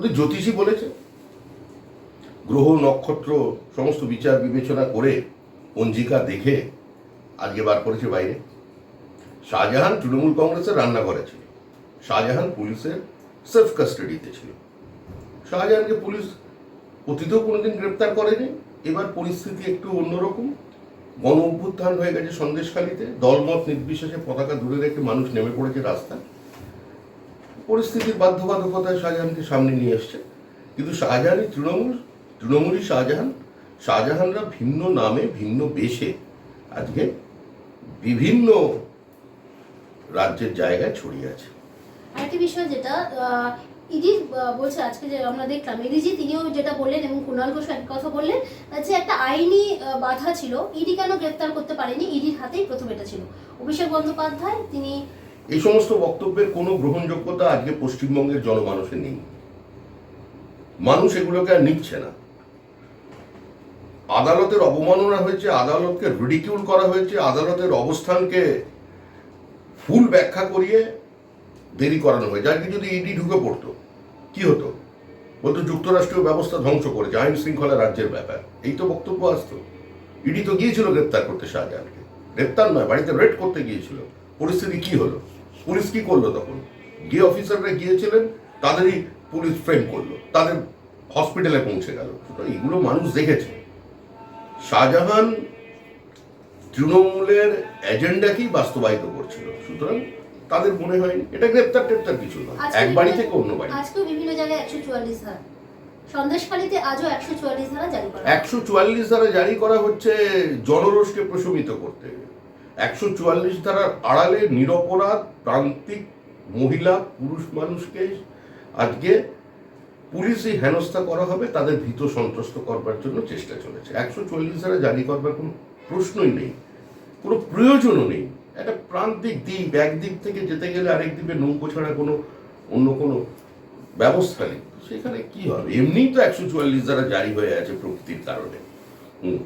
ওদের জ্যোতিষী বলেছে। গ্রহ, নক্ষত্র, সমস্ত বিচার বিবেচনা করে পঞ্জিকা দেখে আজকে বার করেছে বাইরে। শাহজাহান তৃণমূল কংগ্রেসের রান্নাঘরে ছিল। শাহজাহান পুলিশের সেলফ কাস্টাডিতে ছিল। শাহজাহানকে পুলিশ অতীতেও কোনোদিন গ্রেপ্তার করেনি। এবার পরিস্থিতি একটু অন্যরকম। গণ অভ্যুত্থান হয়ে গেছে সন্দেশখালিতে। দলমত নির্বিশেষে পতাকা দূরে রেখে মানুষ নেমে পড়েছে রাস্তায়। পরিস্থিতির বাধ্যবাধকতায় শাহজাহানকে সামনে নিয়ে এসছে। কিন্তু শাহজাহানই তৃণমূল, তৃণমূলই শাহজাহান। শাহজাহানরা ভিন্ন নামে, ভিন্ন বেশে আজকে বিভিন্ন রাজ্যের জায়গায় ছড়িয়ে আছে। আরেকটি বিষয় যেটা ইডি বলছে আজকে যে আমরা দেখলাম ইডিজি তিনিও যেটা বললেন এবং কুণাল ঘোষ এক কথা বললেন, যে একটা আইনি বাধা ছিল, ইডি কেন গ্রেপ্তার করতে পারেনি? ইডির হাতেই প্রথম এটা ছিল। অভিষেক বন্দ্যোপাধ্যায়, তিনি এই সমস্ত বক্তব্যের কোনো গ্রহণযোগ্যতা আজকে পশ্চিমবঙ্গের জনমানুষে নেই। মানুষ এগুলোকে আর নিচ্ছে না। আদালতের অবমাননা হয়েছে, আদালতকে রিডিকিউল করা হয়েছে, আদালতের অবস্থানকে ফুল ব্যাখ্যা করিয়ে দেরি করানো হয়েছে। আজকে যদি ইডি ঢুকে পড়তো, কি হতো? বলতো যুক্তরাষ্ট্রীয় ব্যবস্থা ধ্বংস করেছে, আইন শৃঙ্খলা রাজ্যের ব্যাপার। এই তো বক্তব্য আসতো। ইডি তো গিয়েছিল গ্রেপ্তার করতে শাহজাহানকে। গ্রেপ্তার নয়, বাড়িতে রেড করতে গিয়েছিল। পরিস্থিতি কি হলো? পুলিশ কি করল তখন? যে অফিসাররা গিয়েছিলেন তাদেরই পুলিশ ফ্রেম করল তাদের হসপিটালে পৌঁছে গেল। এগুলো মানুষ দেখেছে। শাহজাহান তৃণমূলের এজেন্ডাকেই বাস্তবায়িত করছিল সুতরাং তাদের মনে হয়নি। এটা গ্রেপ্তার টেপ্তার কিছু না এক বাড়ি থেকে অন্য বাড়ি। আজকেও বিভিন্ন জায়গায় একশো চুয়াল্লিশ ধারা। সন্দেশখালীতে আজও একশো চুয়াল্লিশ ধারা জারি করা একশো চুয়াল্লিশ ধারা জারি করা হচ্ছে জনরোষকে প্রশমিত করতে। একশো চুয়াল্লিশ ধারার আড়ালে নিরপরাধ, প্রান্তিক মহিলা, পুরুষ মানুষকে আজকে পুলিশই হেনস্থা করা হবে, তাদের ভীত সন্ত্রস্ত করবার জন্য চেষ্টা চলেছে। একশো চল্লিশ ধারা জারি করবার কোনো প্রশ্নই নেই, কোনো প্রয়োজনও নেই। একটা প্রান্তিক দ্বীপ, এক থেকে যেতে গেলে আরেক দ্বীপে নৌকো ছাড়া কোনো, অন্য কোনো ব্যবস্থা নেই। সেখানে কি হবে? এমনিই তো একশো চুয়াল্লিশ দ্বারা জারি হয়ে আছে প্রকৃতির কারণে। হুম।